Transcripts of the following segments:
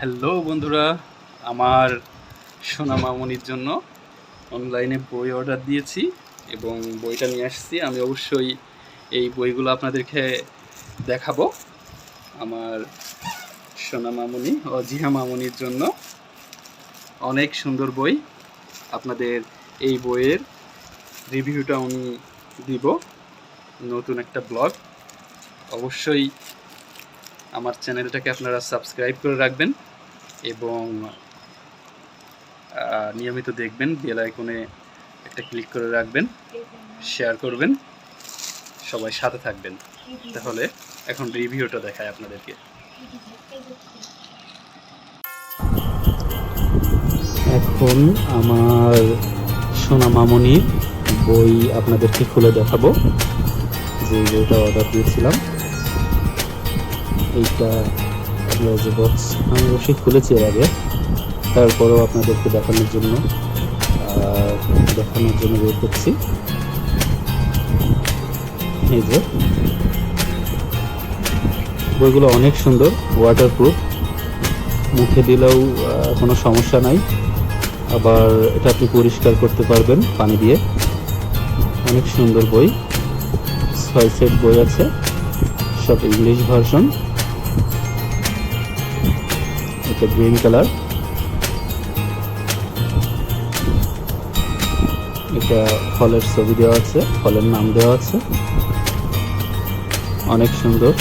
Hello বন্ধুরা। আমার সোনা মামনির জন্য অনলাইনে বই অর্ডার দিয়েছি এবং বইটা নিয়ে আসছি। আমি অবশ্যই এই বইগুলো আপনাদেরকে দেখাবো আমার সোনা মামনি অজিহা মামনির জন্য। অনেক সুন্দর বই। আপনাদের এই বইয়ের রিভিউটা আমি দিব। নতুন একটা ব্লগ অবশ্যই আমার চ্যানেলটাকে আপনারা সাবস্ক্রাইব করে রাখবেন এবং নিয়মিত দেখবেন, বেল আইকনে একটা ক্লিক করে রাখবেন, শেয়ার করবেন, সবাই সাথে থাকবেন। তাহলে এখন রিভিউটা দেখায় আপনাদেরকে। এখন আমার সোনা মামনির বই আপনাদেরকে খুলে দেখাবো। যে বইটা অর্ডার দিয়েছিলাম। এইটা আপনার বক্স আমি অবশ্যই খুলেছি এর আগে। তারপরেও আপনাদেরকে দেখানোর জন্য দেখানোর জন্য বের করছি। এই যে। বইগুলো অনেক সুন্দর ওয়াটারপ্রুফ মুখে দিলেও কোনো সমস্যা নাই। আবার এটা আপনি পরিষ্কার করতে পারবেন পানি দিয়ে। অনেক সুন্দর বই। ছয় সেট বই আছে, সব ইংলিশ ভার্সন এটা গ্রিন কালার। এটা ফলের ছবি দেওয়া আছে, ফলের নাম দেওয়া আছে। অনেক সুন্দর।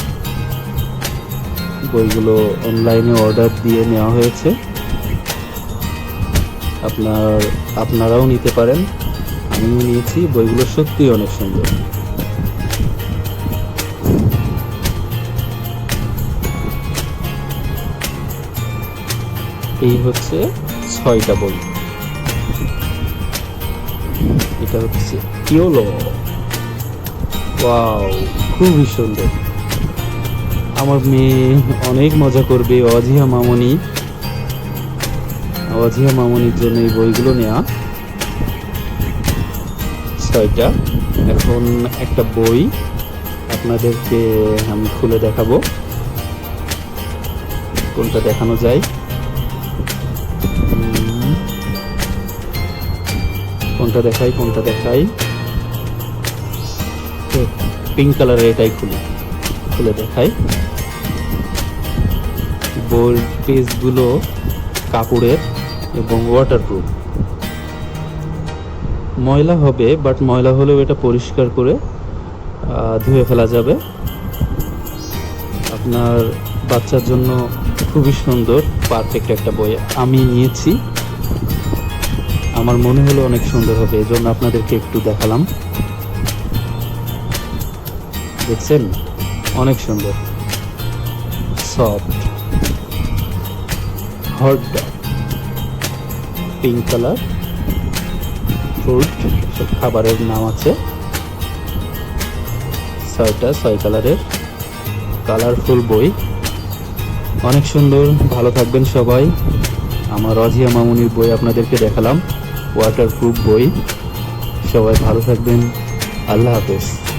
বইগুলো অনলাইনে অর্ডার দিয়ে নেওয়া হয়েছে। আপনার, আপনারাও নিতে পারেন। আমিও নিয়েছি, বইগুলো সত্যিই অনেক সুন্দর। এই হচ্ছে ছয়টা বই। এটা হচ্ছে কিওলো ওয়াও, খুবই সুন্দর। আমার মেয়ে অনেক মজা করবে অজিহা মামনি। অজিহা মামনির জন্য এই বইগুলো নেওয়া ছয়টা। এখন একটা বই আপনাদেরকে আমি খুলে দেখাবো। কোনটা দেখানো যায়? কোনটা দেখাই কোনটা দেখাই? পিঙ্ক কালারের এটাই খুলি, খুলে দেখাই। বোল্ড পেজগুলো কাপড়ের এবং ওয়াটারপ্রুফ ময়লা হবে বাট ময়লা হলেও এটা পরিষ্কার করে ধুয়ে ফেলা যাবে। আপনার বাচ্চার জন্য খুবই সুন্দর পারফেক্ট একটা বই আমি নিয়েছি। আমার মনে হলো অনেক সুন্দর হবে এই জন্য আপনাদেরকে একটু দেখালাম। দেখছেন? অনেক সুন্দর। Soft hot pink colour fruit সব খাবারের নাম আছে। ছয়টা, ছয় কালারের কালারফুল বই। অনেক সুন্দর। ভালো থাকবেন সবাই। আমার অজিয়া মামুনির বই আপনাদেরকে দেখালাম। ওয়াটারপ্রুফ বই। সবাই ভালো থাকবেন। আল্লাহ হাফেজ।